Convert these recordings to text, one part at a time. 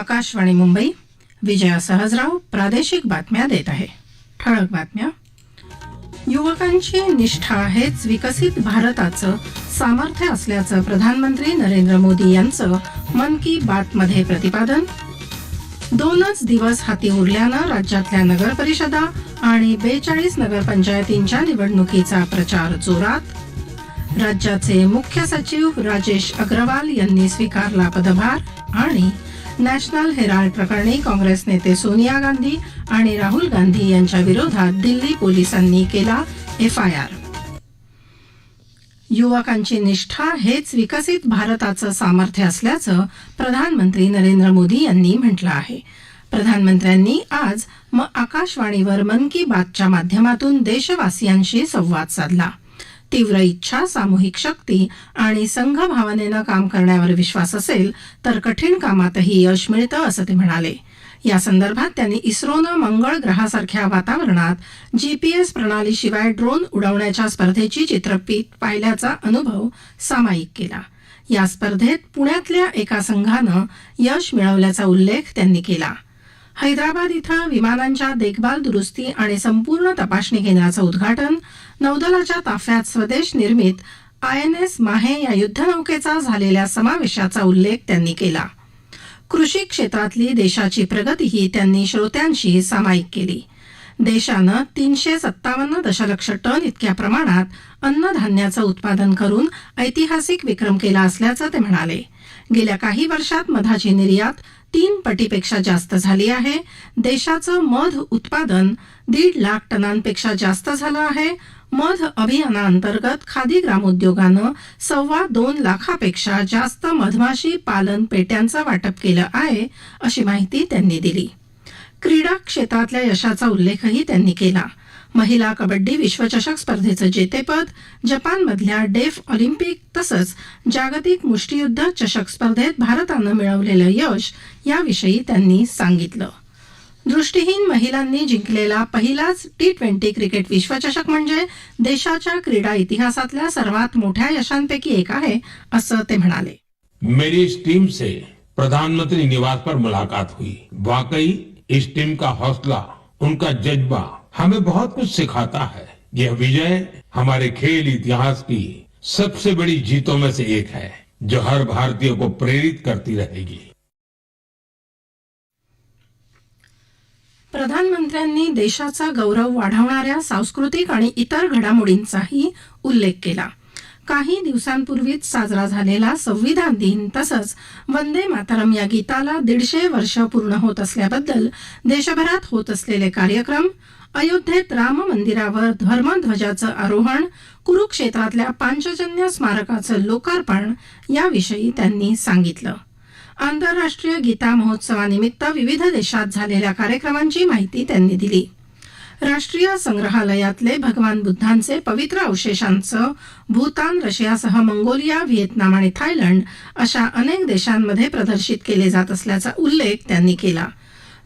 आकाशवाणी मुंबई विजया सहजराव प्रादेशिक बातम्या देत आहे. ठळक बातम्या. युवकांची निष्ठा हेच विकसित भारताचं सामर्थ्य असल्याचं प्रधानमंत्री नरेंद्र मोदी यांचं मन की बात मध्ये प्रतिपादन. दोनच दिवस हाती उरल्यानं राज्यातल्या नगरपरिषदा आणि बेचाळीस नगरपंचायतींच्या निवडणुकीचा प्रचार जोरात. राज्याचे मुख्य सचिव राजेश अग्रवाल यांनी स्वीकारला पदभार आणि नॅशनल हेराल्ड प्रकरणी काँग्रेस नेते सोनिया गांधी आणि राहुल गांधी यांच्या विरोधात दिल्ली पोलिसांनी केला एफआयआर. युवकांची निष्ठा हेच विकसित भारताचं सामर्थ्य असल्याचं प्रधानमंत्री नरेंद्र मोदी यांनी म्हटलं आहे. प्रधानमंत्र्यांनी आज आकाशवाणीवर मन की बातच्या माध्यमातून देशवासियांशी संवाद साधला. तीव्र इच्छा सामूहिक शक्ती आणि संघ भावनेनं काम करण्यावर विश्वास असेल तर कठीण कामातही यश मिळतं असं ते म्हणाले. या संदर्भात त्यांनी इस्रोनं मंगळ ग्रहासारख्या वातावरणात जीपीएस प्रणालीशिवाय ड्रोन उडवण्याच्या स्पर्धेची चित्रपीत पाहिल्याचा अनुभव सामायिक केला. या स्पर्धेत पुण्यातल्या एका संघानं यश मिळवल्याचा उल्लेख त्यांनी केला. हैदराबाद इथं विमानांच्या देखभाल दुरुस्ती आणि संपूर्ण तपासणी केंद्राचं उद्घाटन नौदलाच्या ताफ्यात स्वदेश निर्मित आय एन एस माहे या युद्धनौकेचा झालेल्या समावेशाचा उल्लेख त्यांनी केला. कृषी क्षेत्रातली देशाची प्रगतीही त्यांनी श्रोत्यांशी सामायिक केली. देशानं तीनशे सत्तावन्न दशलक्ष टन इतक्या प्रमाणात अन्नधान्याचं उत्पादन करून ऐतिहासिक विक्रम केला असल्याचं ते म्हणाले. गेल्या काही वर्षात मधाची निर्यात तीन पटीपेक्षा जास्त झाली आहे. देशाचं मध उत्पादन दीड लाख टनांपेक्षा जास्त झालं आहे. मध अभियानाअंतर्गत खादी ग्रामोद्योगानं सव्वा दोन लाखापेक्षा जास्त मधमाशी पालन पेट्यांचं वाटप केलं आहे अशी माहिती त्यांनी दिली. क्रीडा क्षेत्रातल्या यशाचा उल्लेखही त्यांनी केला. महिला कबड्डी विश्वचषक स्पर्धेचं जेतेपद जपानमधल्या डेफ ऑलिम्पिक तसंच जागतिक मुष्टियुद्ध चषक स्पर्धेत भारतानं मिळवलेलं यश याविषयी त्यांनी सांगितलं. दृष्टीहीन महिलांनी जिंकलेला पहिलाच टी ट्वेंटी क्रिकेट विश्वचषक म्हणजे देशाच्या क्रीडा इतिहासातल्या सर्वात मोठ्या यशांपैकी एक आहे असं ते म्हणाले. मेरी इस टीम से प्रधानमंत्री निवास पर मुलाकात हुई. वाकई इस टीम का हौसला उनका जज्बा हमें बहुत कुछ सिखाता है। यह विजय हमारे खेल इतिहास की सबसे बड़ी जीतों में से एक है जो हर भारतीय को प्रेरित करती रहेगी। प्रधानमंत्र्यांनी देशाचा गौरव वाढवणाऱ्या सांस्कृतिक आणि इतर घडामोडींचाही उल्लेख केला. काही दिवसांपूर्वीच साजरा झालेला संविधान दिन तसंच वंदे मातरम या गीताला दीडशे वर्ष पूर्ण होत असल्याबद्दल देशभरात होत असलेले कार्यक्रम अयोध्येत राम मंदिरावर धर्मध्वजाचं आरोहण कुरुक्षेत्रातल्या पांचजन्य स्मारकाचं लोकार्पण याविषयी त्यांनी सांगितलं. आंतरराष्ट्रीय गीता महोत्सवानिमित्त विविध देशात झालेल्या कार्यक्रमांची माहिती त्यांनी दिली. राष्ट्रीय संग्रहालयातले भगवान बुद्धांचे पवित्र अवशेषांचं भूतान रशियासह मंगोलिया व्हिएतनाम आणि थायलंड अशा अनेक देशांमध्ये प्रदर्शित केले जात असल्याचा उल्लेख त्यांनी केला.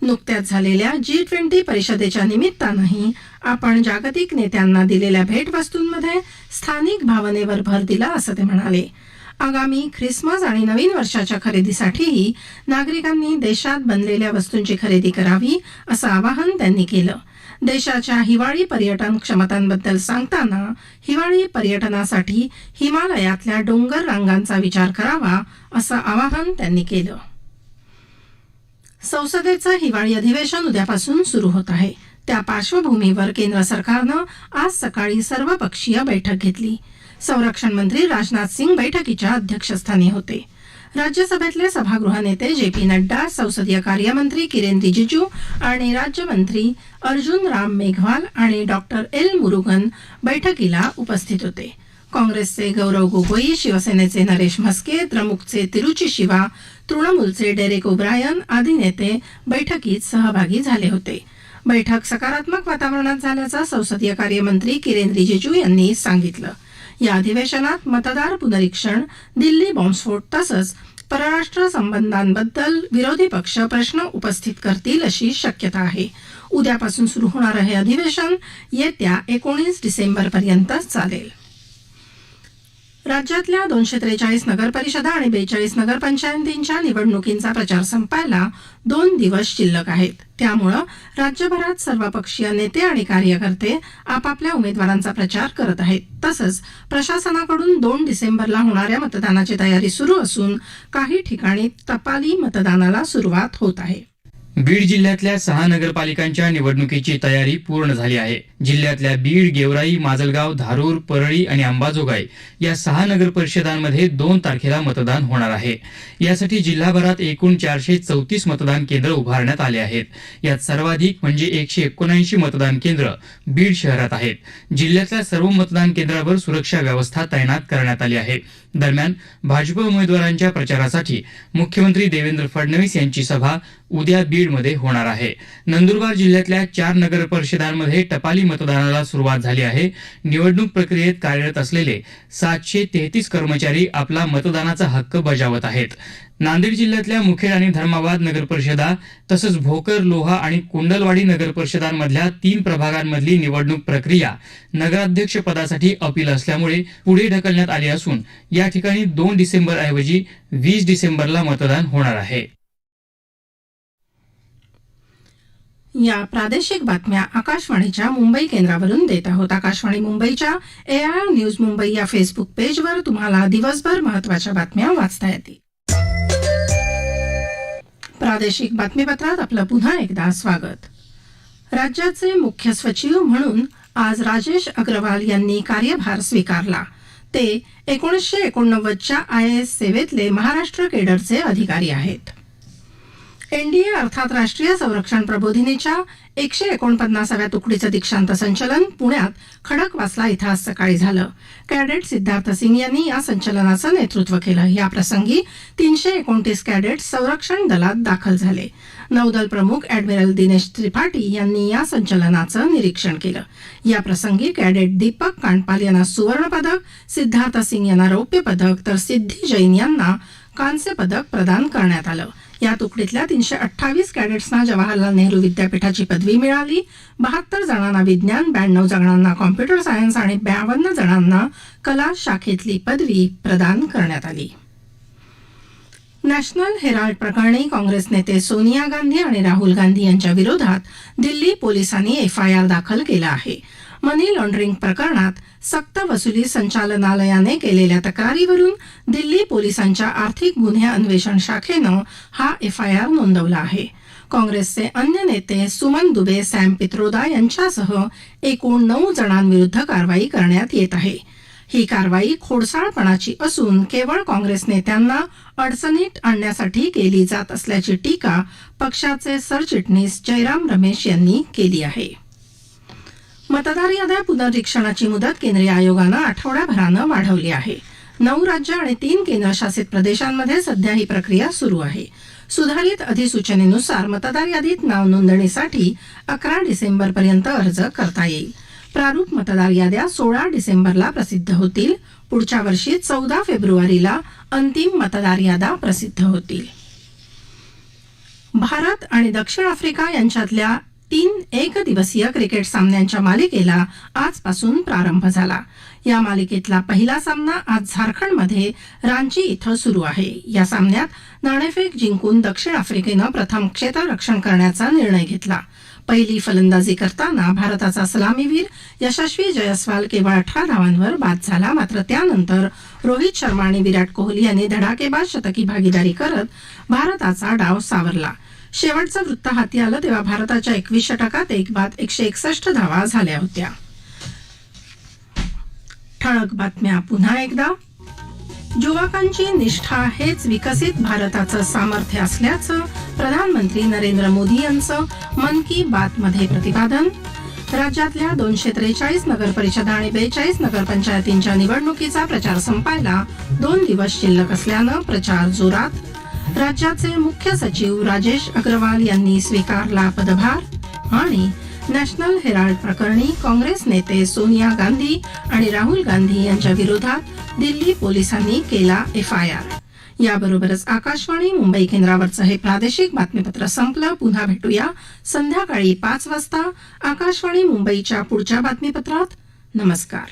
नुकत्याच झालेल्या जी ट्वेंटी परिषदेच्या निमित्तानंही आपण जागतिक नेत्यांना दिलेल्या भेटवस्तूंमध्ये स्थानिक भावनेवर भर दिला असं ते म्हणाले. आगामी ख्रिसमस आणि नवीन वर्षाच्या खरेदीसाठीही नागरिकांनी देशात बनलेल्या वस्तूंची खरेदी करावी असं आवाहन त्यांनी केलं. देशाच्या हिवाळी पर्यटन क्षमतांबद्दल सांगताना हिवाळी पर्यटनासाठी हिमालयातल्या डोंगर रांगांचा विचार करावा असं आवाहन त्यांनी केलं. संसदेचं हिवाळी अधिवेशन उद्यापासून सुरू होत आहे. त्या पार्श्वभूमीवर केंद्र सरकारनं आज सकाळी सर्वपक्षीय बैठक घेतली. संरक्षण मंत्री राजनाथ सिंग बैठकीच्या अध्यक्षस्थानी होते. राज्यसभेतले सभागृह नेते जे पी नड्डा संसदीय कार्यमंत्री किरेन रिजिजू आणि राज्यमंत्री अर्जुन राम मेघवाल आणि डॉक्टर एल मुरुगन बैठकीला उपस्थित होते. काँग्रेसचे गौरव गोगोई शिवसेनेचे नरेश म्हस्के द्रमुकचे तिरुची शिवा तृणमूलचे डेरेक ओब्रायन आदी नेते बैठकीत सहभागी झाले होते. बैठक सकारात्मक वातावरणात झाल्याचं संसदीय कार्यमंत्री किरेन रिजिजू यांनी सांगितलं. या अधिवेशनात मतदार पुनरीक्षण दिल्ली बॉम्बस्फोट तसंच परराष्ट्र संबंधांबद्दल विरोधी पक्ष प्रश्न उपस्थित करतील अशी शक्यता आहे. उद्यापासून सुरू होणारं हे अधिवेशन. येत्या एकोणीस डिसेंबरपर्यंत चालेल. राज्यातल्या दोनशे त्रेचाळीस नगरपरिषदा आणि बेचाळीस नगरपंचायतींच्या निवडणुकींचा प्रचार संपायला दोन दिवस शिल्लक आहेत. त्यामुळं राज्यभरात सर्वपक्षीय नेते आणि कार्यकर्ते आपापल्या उमेदवारांचा प्रचार करत आहेत. तसंच प्रशासनाकडून दोन डिसेंबरला होणाऱ्या मतदानाची तयारी सुरू असून काही ठिकाणी टपाली मतदानाला सुरुवात होत आहे. बीड जिल्ह्यातल्या सहा नगरपालिकांच्या निवडणुकीची तयारी पूर्ण झाली आहे. जिल्ह्यातल्या बीड गेवराई माजलगाव धारूर परळी आणि अंबाजोगाई या सहा नगर परिषदांमध्ये दोन तारखेला मतदान होणार आहे. यासाठी जिल्हाभरात एकूण चारशे चौतीस मतदान केंद्र उभारण्यात आले आहेत. यात सर्वाधिक म्हणजे एकशे एकोणऐंशी मतदान केंद्र बीड शहरात आहेत. जिल्ह्यातल्या सर्व मतदान केंद्रावर सुरक्षा व्यवस्था तैनात करण्यात आली आहे. दरम्यान भाजप उमेदवारांच्या प्रचारासाठी मुख्यमंत्री देवेंद्र फडणवीस यांची सभा उद्या बीडमध्ये होणार आहे. नंदुरबार जिल्ह्यातल्या चार नगर परिषदांमध्ये टपाली मतदानाला सुरुवात झाली आहे. निवडणूक प्रक्रियेत कार्यरत असलेले सातशे तेहतीस कर्मचारी आपला मतदानाचा हक्क बजावत आहेत. नांदेड जिल्ह्यातल्या मुखेड आणि धर्माबाद नगर परिषदा तसंच भोकर लोहा आणि कुंडलवाडी नगर परिषदांमधल्या तीन प्रभागांमधली निवडणूक प्रक्रिया नगराध्यक्ष पदासाठी अपील असल्यामुळे पुढे ढकलण्यात आली असून या ठिकाणी दोन डिसेंबर ऐवजी वीस डिसेंबरला मतदान होणार आहे. या प्रादेशिक बातम्या आकाशवाणीच्या मुंबई केंद्रावरून देत आहोत. आकाशवाणी मुंबईच्या ए आय न्यूज मुंबई या फेसबुक पेजवर तुम्हाला दिवसभर महत्त्वाच्या बातम्या वाचता येतील. प्रादेशिक बातमीपत्रात आपलं पुन्हा एकदा स्वागत. राज्याचे मुख्य सचिव म्हणून आज राजेश अग्रवाल यांनी कार्यभार स्वीकारला. ते एकोणीसशे एकोणनव्वदच्या आय एस सेवेतले महाराष्ट्र केडरचे अधिकारी आहेत. एनडीए अर्थात राष्ट्रीय संरक्षण प्रबोधिनीच्या एकशे एकोणपन्नासाव्या तुकडीचं दीक्षांत संचलन पुण्यात खडकवासला इथं आज सकाळी झालं. कॅडेट सिद्धार्थ सिंग यांनी या संचलनाचं नेतृत्व केलं. याप्रसंगी तीनशे एकोणतीस कॅडेट संरक्षण दलात दाखल झाले. नौदल प्रमुख अॅडमिरल दिनेश त्रिपाठी यांनी या संचलनाचं निरीक्षण केलं. याप्रसंगी कॅडेट दीपक कांडपाल यांना सुवर्णपदक सिद्धार्थ सिंग यांना रौप्य पदक तर सिद्धी जैन यांना कांस्य पदक प्रदान करण्यात आलं. या तुकडीतल्या तीनशे अठ्ठावीस कॅडेट्सना जवाहरलाल नेहरू विद्यापीठाची पदवी मिळाली. बहात्तर जणांना विज्ञान ब्याण्णव जणांना कॉम्प्युटर सायन्स आणि ब्यावन्न जणांना कला शाखेतली पदवी प्रदान करण्यात आली. नॅशनल हेराल्ड प्रकरणी काँग्रेस नेते सोनिया गांधी आणि राहुल गांधी यांच्या विरोधात दिल्ली पोलिसांनी एफआयआर दाखल केला आहे. मनी लॉन्ड्रिंग प्रकरणात सक्त वसुली संचालनालयाने केलेल्या तक्रारीवरून दिल्ली पोलिसांच्या आर्थिक गुन्हे अन्वेषण शाखेनं हा एफआयआर नोंदवला आहे. काँग्रेसचे अन्य नेते सुमन दुबे सॅम पित्रोदा यांच्यासह एकूण नऊ जणांविरुद्ध कारवाई करण्यात येत आहे. ही कारवाई खोडसाळपणाची असून केवळ काँग्रेस नेत्यांना अडचणीत आणण्यासाठी केली जात असल्याची टीका पक्षाचे सरचिटणीस जयराम रमेश यांनी केली आहे. मतदार याद्या पुनरीक्षणाची मुदत केंद्रीय आयोगानं आठवड्याभरानं वाढवली आहे. नऊ राज्य आणि तीन केंद्रशासित प्रदेशांमध्ये सध्या ही प्रक्रिया सुरू आहे. सुधारित अधिसूचनेनुसार मतदार यादीत नाव नोंदणीसाठी अकरा डिसेंबरपर्यंत अर्ज करता येईल. प्रारूप मतदार याद्या सोळा डिसेंबरला प्रसिद्ध होतील. पुढच्या वर्षी चौदा फेब्रुवारीला अंतिम मतदार याद्या प्रसिद्ध होतील. भारत आणि दक्षिण आफ्रिका यांच्यातल्या तीन एकदिवसीय क्रिकेट सामन्यांच्या मालिकेला आजपासून प्रारंभ झाला. या मालिकेतला पहिला सामना आज झारखंडमध्ये रांची इथं सुरू आहे. या सामन्यात नाणेफेक जिंकून दक्षिण आफ्रिकेनं प्रथम क्षेत्ररक्षण करण्याचा निर्णय घेतला. पहिली फलंदाजी करताना भारताचा सलामीवीर यशस्वी जयस्वाल केवळ अठरा धावांवर बाद झाला मात्र त्यानंतर रोहित शर्मा आणि विराट कोहली यांनी धडाकेबाज शतकी भागीदारी करत भारताचा डाव सावरला. शेवटचं वृत्त हाती आलं तेव्हा भारताच्या एकवीस षटकात एक बाद एकशे एकसष्ट धावा झाल्या होत्या. ठळक बातम्या पुन्हा एकदा. युवकांची निष्ठा हेच विकसित भारताचं सामर्थ्य असल्याचं प्रधानमंत्री नरेंद्र मोदी यांचं मन की बात मध्ये प्रतिपादन. राज्यातल्या दोनशे त्रेचाळीस नगरपरिषदा आणि बेचाळीस नगरपंचायतींच्या निवडणुकीचा प्रचार संपायला दोन दिवस शिल्लक असल्यानं प्रचार जोरात राज्याचे मुख्य सचिव राजेश अग्रवाल यांनी स्वीकारला पदभार आणि नॅशनल हेराल्ड प्रकरणी काँग्रेस नेते सोनिया गांधी आणि राहुल गांधी यांच्या विरोधात दिल्ली पोलिसांनी केला एफआयआर. याबरोबरच आकाशवाणी मुंबई केंद्रावरचं हे प्रादेशिक बातमीपत्र संपलं. पुन्हा भेटूया संध्याकाळी पाच वाजता आकाशवाणी मुंबईच्या पुढच्या बातमीपत्रात. नमस्कार.